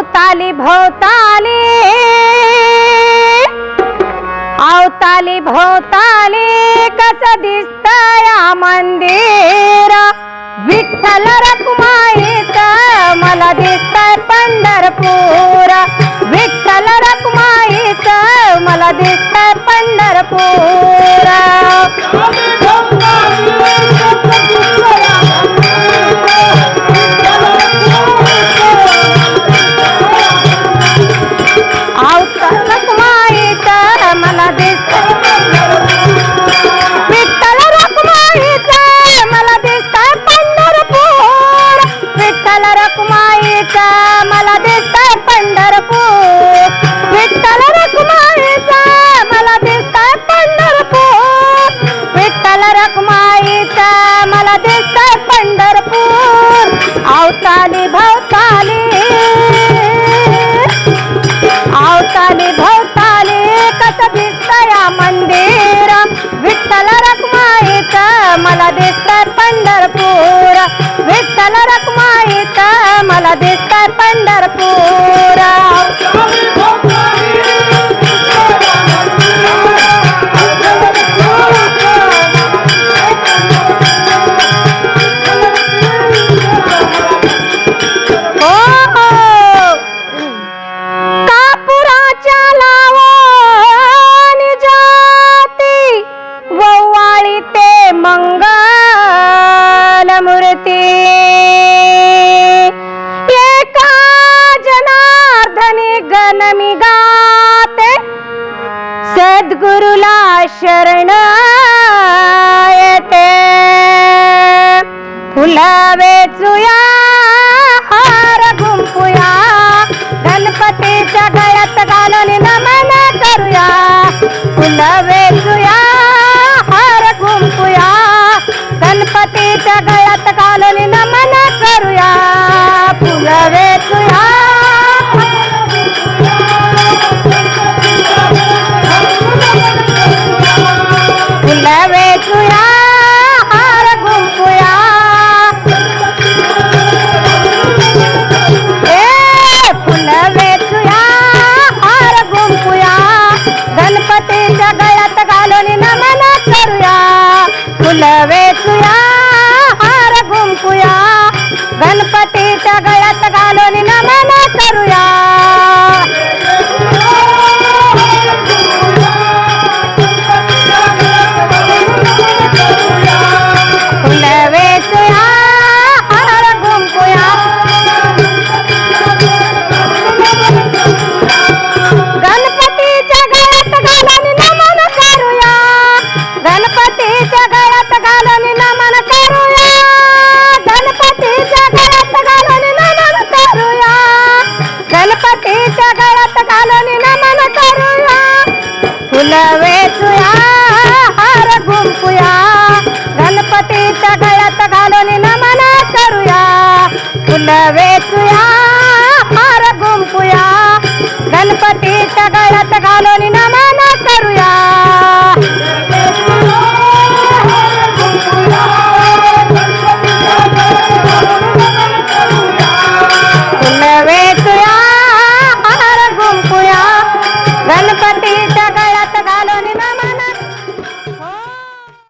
अवताली भोवताली. अवताली भोवताली कस दिसत या मंदिर? विठ्ठल रखुमाईच मला दिसतंय पंढरपूर. विठ्ठल रखुमाईच मला दिसतंय पंढरपूर. मला दिसतंय पंढरपूर. विठ्ठल रखुमाईच मला दिसतंय पंढरपूर. विठ्ठल रखुमाईच मला दिसतंय पंढरपूर. अवताली भवताली. अवताली भव पंढरपूर गुरुला शरण येते. फुला वेचूया हार गुंपूया गणपतीच्या गळ्यात घालून नमन करूया. फुला फुलं वेचूया घालून नमन करूया. फुल वेचूया गुंपूया गणपतीच्या गळ्यात घालून नमन करूया. फुल वेचूया हार गुंपूया गणपतीच्या गळ्यात घालून